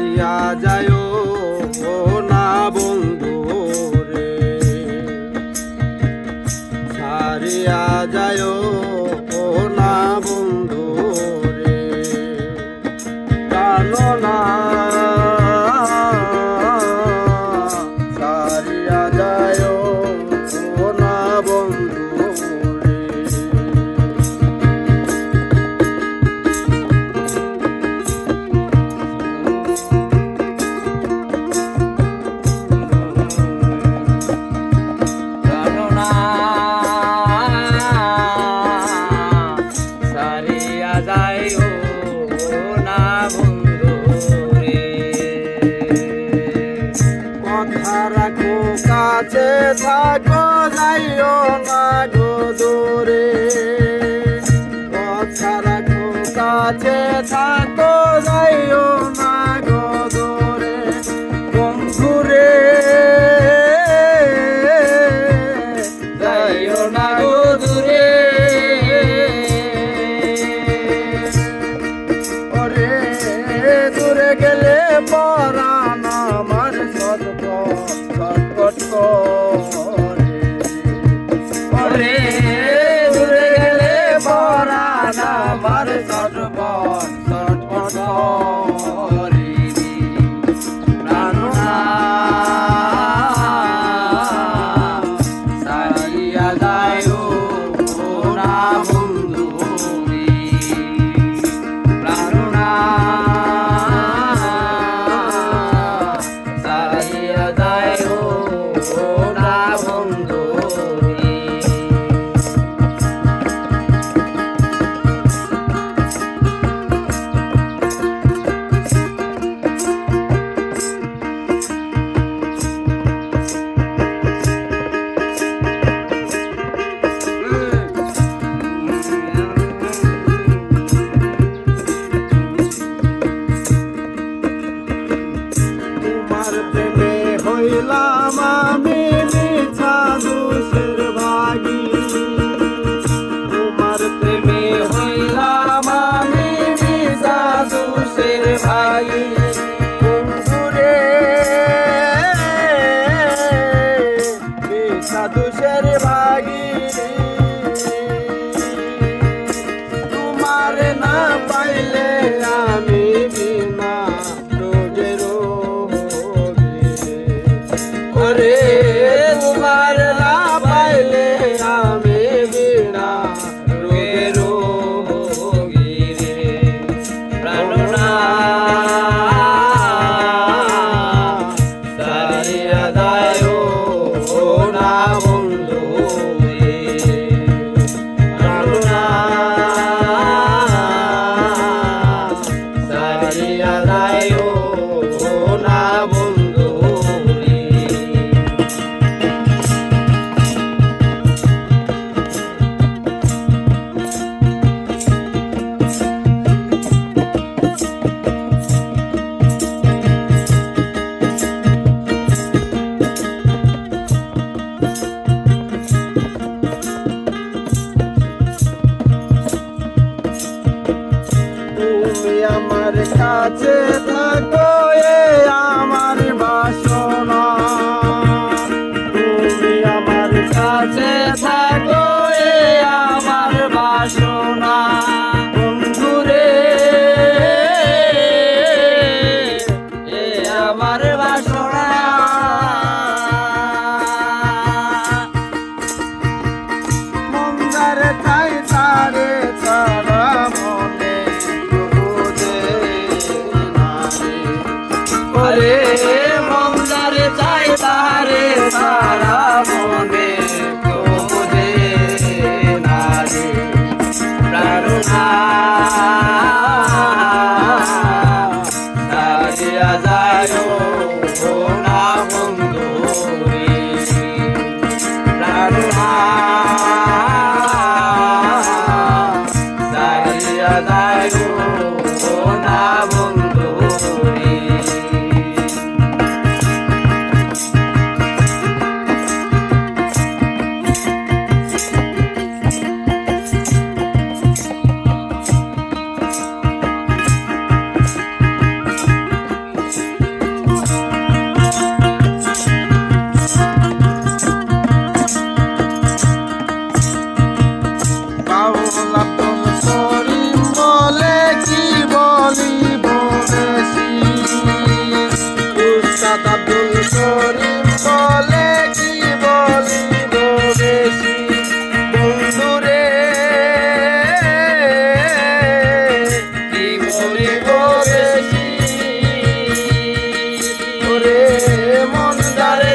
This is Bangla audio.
বাঁচিয়া যায় মাগো দূরে। পথ ছাড়া কাছে থাকো, যাইও না গো দূরে। বন্ধুরে, যাইও না গো দূরে। ওরে, দূরে গেলে পরাণ আমার সর্ব সর্বত কাছে থাক করিম বলে কি বলিব বেশি বন্ধুরে কি বলিব বেশি ওরে মন তারে